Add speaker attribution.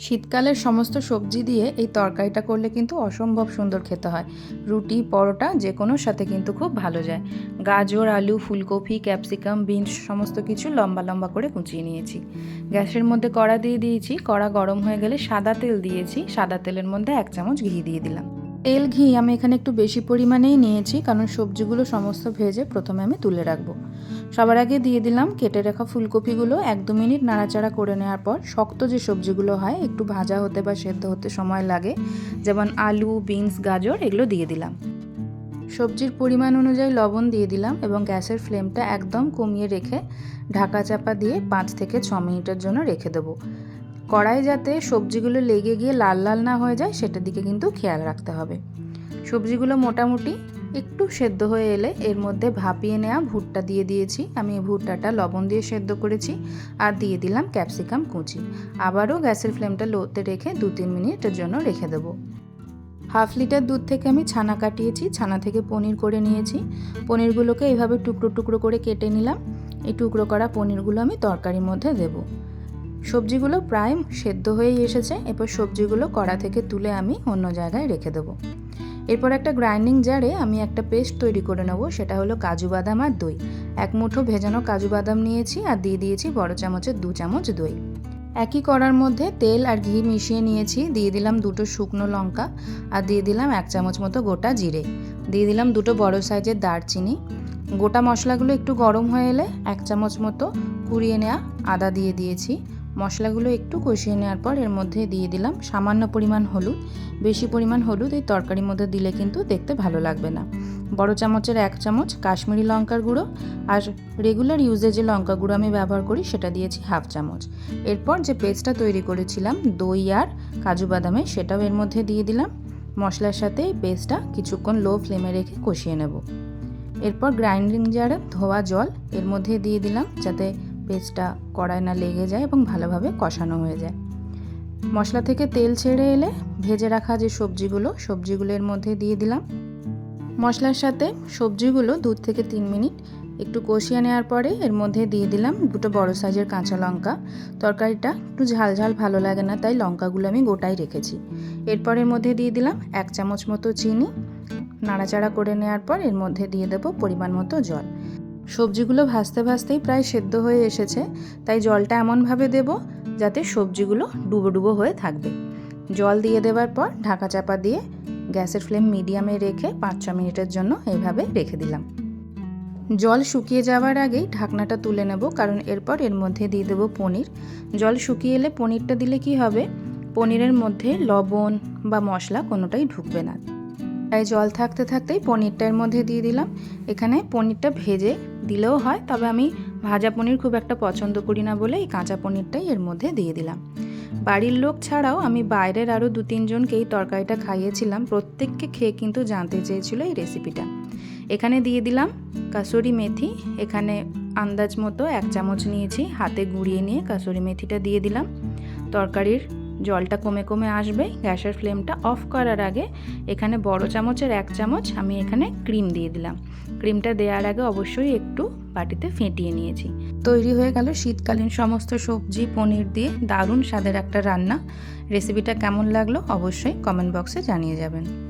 Speaker 1: শীতকালের সমস্ত সবজি দিয়ে এই তরকারিটা করলে কিন্তু অসম্ভব সুন্দর খেতে হয়। রুটি, পরোটা যে কোনো সাথে কিন্তু খুব ভালো যায়। গাজর, আলু, ফুলকপি, ক্যাপসিকাম, বিনস সমস্ত কিছু লম্বা লম্বা করে কুচিয়ে নিয়েছি। গ্যাসের মধ্যে কড়া দিয়ে দিয়েছি। কড়া গরম হয়ে গেলে সাদা তেল দিয়েছি। সাদা তেলের মধ্যে এক চামচ ঘি দিয়ে দিলাম। তেল, ঘি আমি এখানে একটু বেশি পরিমাণেই নিয়েছি, কারণ সবজিগুলো সমস্ত ভেজে প্রথমে আমি তুলে রাখব। সবার আগে দিয়ে দিলাম কেটে রাখা ফুলকপিগুলো। এক দু মিনিট নাড়াচাড়া করে নেওয়ার পর শক্ত যে সবজিগুলো হয়, একটু ভাজা হতে বা সেদ্ধ হতে সময় লাগে, যেমন আলু, বিনস, গাজর, এগুলো দিয়ে দিলাম। সবজির পরিমাণ অনুযায়ী লবণ দিয়ে দিলাম এবং গ্যাসের ফ্লেমটা একদম কমিয়ে রেখে ঢাকা চাপা দিয়ে পাঁচ থেকে ছ মিনিটের জন্য রেখে দেবো। কড়াই যাতে সবজিগুলো লেগে গিয়ে লাল লাল না হয়ে যায়, সেটার দিকে কিন্তু খেয়াল রাখতে হবে। সবজিগুলো মোটামুটি একটু সেদ্ধ হয়ে এলে এর মধ্যে ভাপিয়ে নেওয়া ভুট্টা দিয়ে দিয়েছি। আমি ভুট্টাটা লবণ দিয়ে সেদ্ধ করেছি আর দিয়ে দিলাম ক্যাপসিকাম কুচি। আবারও গ্যাসের ফ্লেমটা লোতে রেখে দু তিন মিনিটের জন্য রেখে দেবো। হাফ লিটার দুধ থেকে আমি ছানা কাটিয়েছি, ছানা থেকে পনির করে নিয়েছি। পনিরগুলোকে এইভাবে টুকরো টুকরো করে কেটে নিলাম। এই টুকরো করা পনিরগুলো আমি তরকারির মধ্যে দেব। সবজিগুলো প্রায় সেদ্ধ হয়েই এসেছে। এরপর সবজিগুলো কড়া থেকে তুলে আমি অন্য জায়গায় রেখে দেবো। এরপর একটা গ্রাইন্ডিং জারে আমি একটা পেস্ট তৈরি করে নেব, সেটা হলো কাজু বাদাম আর দই। এক মুঠো ভেজানো কাজু বাদাম নিয়েছি আর দিয়ে দিয়েছি বড় চামচের দু চামচ দই। একই কড়ার মধ্যে তেল আর ঘি মিশিয়ে নিয়েছি, দিয়ে দিলাম দুটো শুকনো লঙ্কা আর দিয়ে দিলাম এক চামচ মতো গোটা জিরে। দিয়ে দিলাম দুটো বড় সাইজের দারচিনি। গোটা মশলাগুলো একটু গরম হয়ে এলে এক চামচ মতো কুড়িয়ে নেওয়া আদা দিয়ে দিয়েছি। মশলাগুলো একটু কষিয়ে নেওয়ার পর এর মধ্যে দিয়ে দিলাম সামান্য পরিমাণ হলুদ। বেশি পরিমাণ হলুদ এই তরকারির মধ্যে দিলে কিন্তু দেখতে ভালো লাগবে না। বড় চামচের এক চামচ কাশ্মীরি লঙ্কার গুঁড়ো আর রেগুলার ইউজে যে লঙ্কা গুঁড়ো আমি ব্যবহার করি, সেটা দিয়েছি হাফ চামচ। এরপর যে পেস্টটা তৈরি করেছিলাম, দই আর কাজু বাদামে, সেটাও এর মধ্যে দিয়ে দিলাম। মশলার সাথে এই পেস্টটা কিছুক্ষণ লো ফ্লেমে রেখে কষিয়ে নেব। এরপর গ্রাইন্ডিং জারে ধোয়া জল এর মধ্যে দিয়ে দিলাম, যাতে পেস্টটা কড়ায় না লেগে যায় এবং ভালোভাবে কষানো হয়ে যায়। মশলা থেকে তেল ছেড়ে এলে ভেজে রাখা যে সবজিগুলো সবজিগুলো এর মধ্যে দিয়ে দিলাম। মশলার সাথে সবজিগুলো দু থেকে তিন মিনিট একটু কষিয়ে নেওয়ার পরে এর মধ্যে দিয়ে দিলাম দুটো বড় সাইজের কাঁচা লঙ্কা। তরকারিটা একটু ঝাল ঝাল ভালো লাগে না, তাই লঙ্কাগুলো আমি গোটাই রেখেছি। এরপর এর মধ্যে দিয়ে দিলাম এক চামচ মতো চিনি। নাড়াচাড়া করে নেওয়ার পর এর মধ্যে দিয়ে দেবো পরিমাণ মতো জল। সবজিগুলো ভাজতে ভাজতেই প্রায় সেদ্ধ হয়ে এসেছে, তাই জলটা এমনভাবে দেব যাতে সবজিগুলো ডুবো ডুবো হয়ে থাকবে। জল দিয়ে দেওয়ার পর ঢাকা চাপা দিয়ে গ্যাসের ফ্লেম মিডিয়ামে রেখে পাঁচ ছ মিনিটের জন্য এইভাবে রেখে দিলাম। জল শুকিয়ে যাওয়ার আগেই ঢাকনাটা তুলে নেব, কারণ এরপর এর মধ্যে দিয়ে দেবো পনির। জল শুকিয়ে এলে পনিরটা দিলে কি হবে? পনিরের মধ্যে লবণ বা মশলা কোনোটাই ঢুকবে না। তাই জল থাকতে থাকতেই পনিরটার মধ্যে দিয়ে দিলাম। এখানে পনিরটা ভেজে দিলেও হয়, তবে আমি ভাজা পনির খুব একটা পছন্দ করি না বলে এই কাঁচা পনিরটাই এর মধ্যে দিয়ে দিলাম। বাড়ির লোক ছাড়াও আমি বাইরের আরও দু তিনজনকে এই তরকারিটা খাইয়েছিলাম, প্রত্যেককে খেয়ে কিন্তু জানতে চেয়েছিল এই রেসিপিটা। এখানে দিয়ে দিলাম কাসুরি মেথি, এখানে আন্দাজ মতো এক চামচ নিয়েছি, হাতে গুঁড়িয়ে নিয়ে কাসুরি মেথিটা দিয়ে দিলাম। তরকারির জলটা কমে কমে আসবে। গ্যাসের ফ্লেমটা অফ করার আগে এখানে বড় চামচের এক চামচ আমি এখানে ক্রিম দিয়ে দিলাম। ক্রিমটা দেওয়ার আগে অবশ্যই একটু বাটিতে ফেটিয়ে নিয়েছি। তৈরি হয়ে গেল শীতকালীন সমস্ত সবজি, পনির দিয়ে দারুণ স্বাদের একটা রান্না। রেসিপিটা কেমন লাগল অবশ্যই কমেন্ট বক্সে জানিয়ে যাবেন।